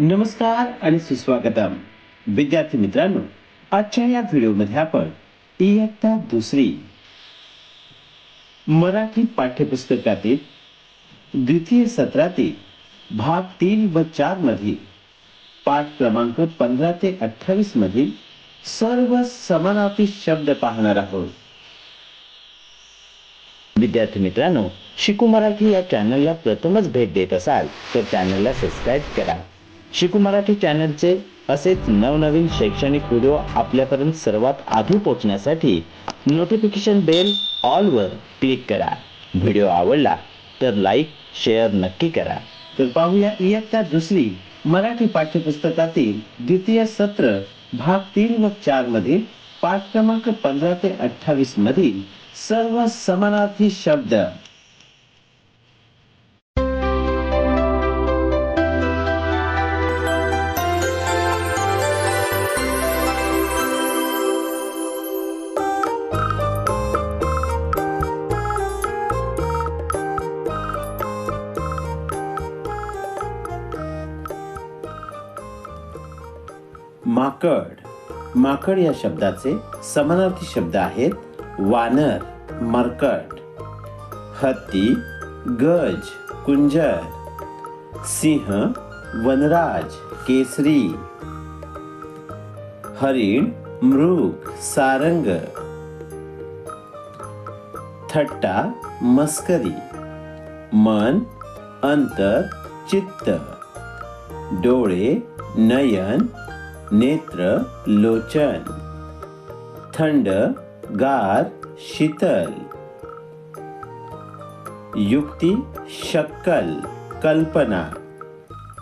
नमस्कार आणि सुस्वागतम. विद्यार्थी मित्रांनो आजच्या या व्हिडिओमध्ये आपण इयत्ता दुसरी मराठी पाठ्यपुस्तकातील द्वितीय सत्रातील भाग तीन व चार मधील पाठ क्रमांक पंधरा ते अठ्ठावीस मधील सर्व समानार्थी शब्द पाहणार आहोत. विद्यार्थी मित्रांनो शिकू मराठी या चॅनलला प्रथमच भेट देत असाल तर चॅनलला सबस्क्राईब करा. शिकू मराठी चॅनलचे असेच नवनवीन शैक्षणिक व्हिडिओ आपल्यापर्यंत सर्वात आधी पोहोचण्यासाठी नोटिफिकेशन बेल ऑलवर क्लिक करा. व्हिडिओ आवडला तर लाईक शेअर नक्की करा. तर पाहूया इयत्ता दुसरी मराठी पाठ्यपुस्तकातील द्वितीय सत्र भाग तीन व चार मधील पाठ क्रमांक पंधरा ते अठ्ठावीस मधील सर्व समानार्थी शब्द. माकड. माकड या शब्दाचे समानार्थी शब्द आहेत वानर मरकट. हत्ती गज कुंजर. सिंह वनराज केसरी. हरिण मृग सारंग. थट्टा मस्करी. मन अंतर चित्त. डोळे नयन नेत्र लोचन. थंड गार शीतल. युक्ती शक्कल कल्पना.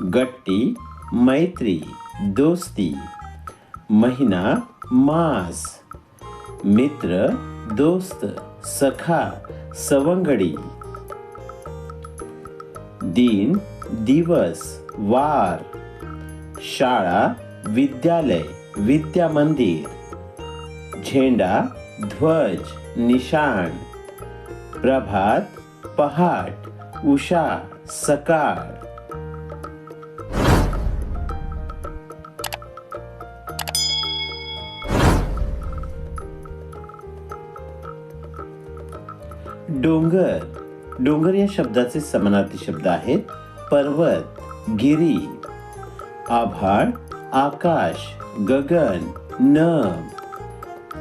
गट्टी मैत्री दोस्ती. महिना मास. मित्र दोस्त सखा सवंगडी. दिन दिवस वार. शाळा विद्यालय विद्या मंदिर झेंडा ध्वज निशाण. प्रभात पहाट उषा सकाळ डोंगर. डोंगर या शब्दाचे समानार्थी शब्द आहेत. पर्वत गिरी. आभाळ आकाश गगन नभ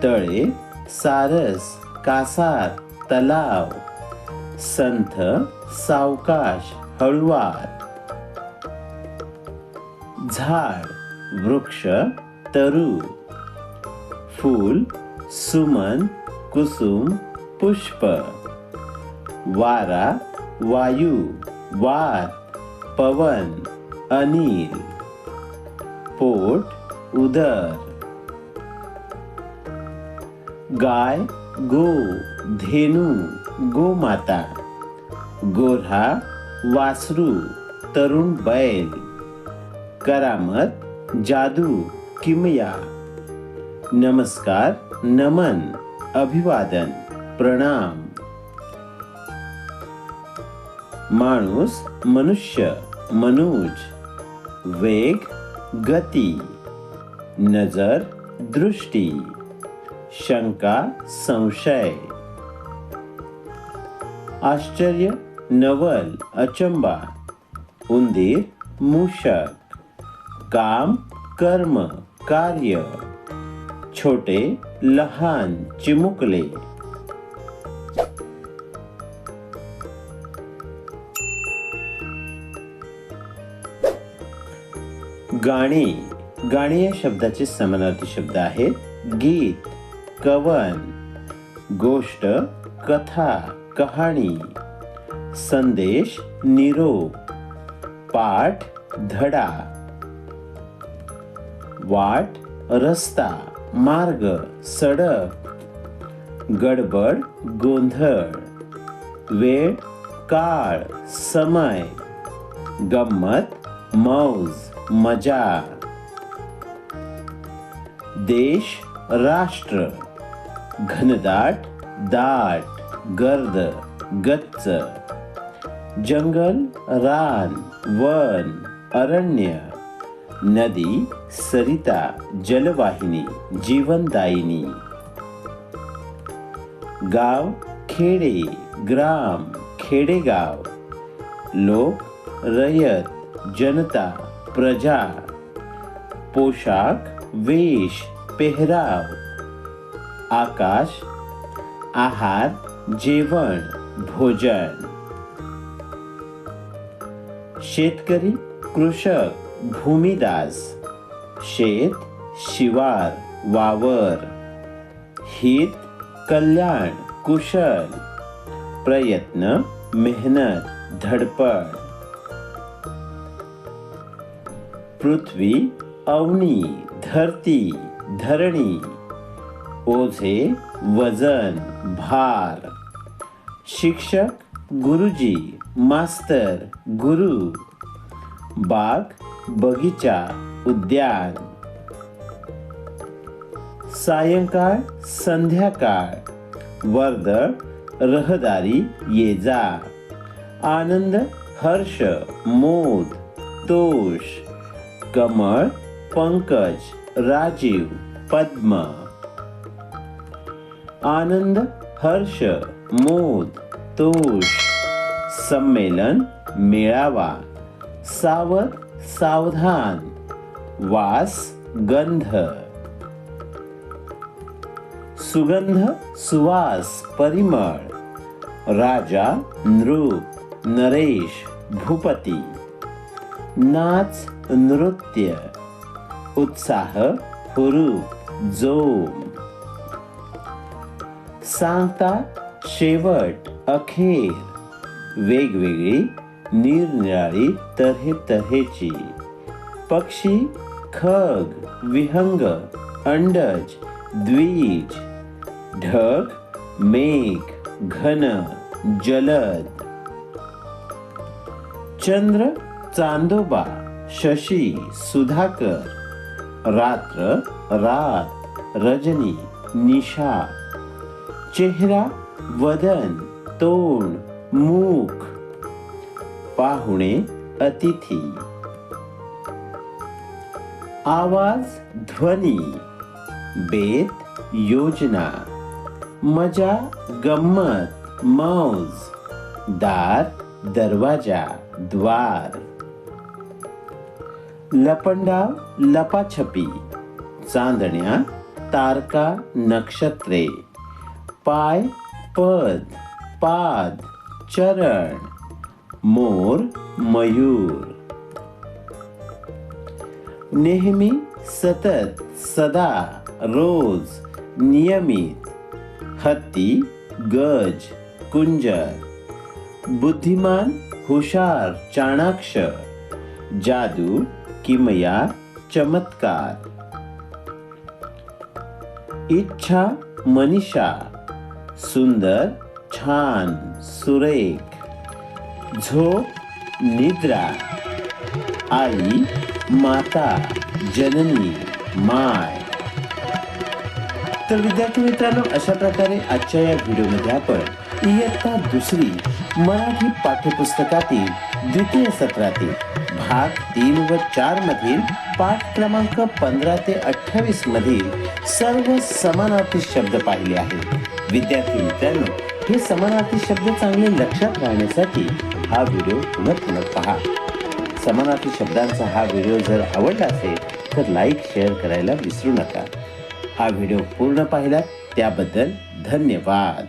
तळे सारस कासार तलाव संथ सावकाश हळुवार झाड वृक्ष तरु फूल सुमन कुसुम पुष्प वारा वायू वार पवन अनिल. पोट उदर। गाय गो धेनू गोमाता गोरा वासरू तरुण बैल करामत जादू किमया। नमस्कार नमन अभिवादन प्रणाम। माणूस मनुष्य मनुज वेग गती नजर दृष्टी शंका संशय. आश्चर्य नवल अचंबा. उंदीर मूषक. काम कर्म कार्य. छोटे लहान चिमुकले. गाणी. गाणी या शब्दाचे समानार्थी शब्द आहेत. गीत कवन गोष्ट कथा कहाणी संदेश निरोप पाठ धडा वाट रस्ता मार्ग सडक गडबड गोंधळ वेळ काळ समय गंमत मौज. मजा. देश राष्ट्र. घनदाट दाट गर्द गच्च. जंगल रान वन अरण्य. नदी सरिता जलवाहिनी जीवनदायिनी. गाव खेडे ग्राम खेडेगाव. लोक रयत जनता. प्रजा पोशाख वेश पेहराव आकाश आहार जेवण भोजन। शेतकरी कृषक भूमिदास शेत शिवार वावर हित कल्याण कुशल प्रयत्न मेहनत धडपड। पृथ्वी अवनी धरती धरणी ओझे वजन भार शिक्षक गुरुजी मास्तर गुरु बाग बगीचा उद्यान. सायंकाळ संध्याकाळ वर्दळ रहदारी ये जा. आनंद हर्ष मोद तोष कमळ पंकज राजीव पद्म. आनंद हर्ष मोद तोष. संमेलन मेळावा. सावध सावधान. वास गंध. सुगंध सुवास परिमळ. राजा नृप नरेश भूपती. नाच नृत्य उत्साह हुरूप जोम। सांगता शेवट अखेर। वेगवेगळी निरनिराळी तऱ्हे तऱ्हेची पक्षी खग विहंग अंडज द्विज। ढग मेघ घन जलद। चंद्र चांदोबा। शशी सुधाकर रात्र रात रजनी निशा चेहरा वदन तोंड मुख पाहुणे अतिथी आवाज ध्वनी बेत योजना मजा गम्मत मौज दार दरवाजा द्वार. लपंडाव लपाछपी चांदण्या तारका नक्षत्रे पाय पद पाद चरण मोर मयूर. नेहमी सतत सदा रोज नियमित हत्ती गज कुंजर बुद्धिमान हुशार चाणाक्ष जादू किमया चमत्कार। इच्छा मनीषा सुंदर छान सुरेख झोप निद्रा आई माता जननी माय। तर विद्यार्थी मित्रांनो अशा प्रकारे आजच्या या व्हिडिओमध्ये आपण इयत्ता दुसरी मराठी पाठ्यपुस्तकातील द्वितीय सत्रातील भाग तीन व चार मधील पाठ क्रमांक पंधरा ते अठ्ठावीस मधील सर्व समानार्थी शब्द पाहिले आहेत. विद्यार्थी मित्रांनो हे समानार्थी शब्द चांगले लक्षात राहण्यासाठी हा व्हिडिओ पुन्हा पुन्हा पहा. समानार्थी शब्दांचा हा व्हिडिओ जर आवडला असेल तर लाईक शेअर करायला विसरू नका. हा व्हिडिओ पूर्ण पाहिला त्याबद्दल धन्यवाद.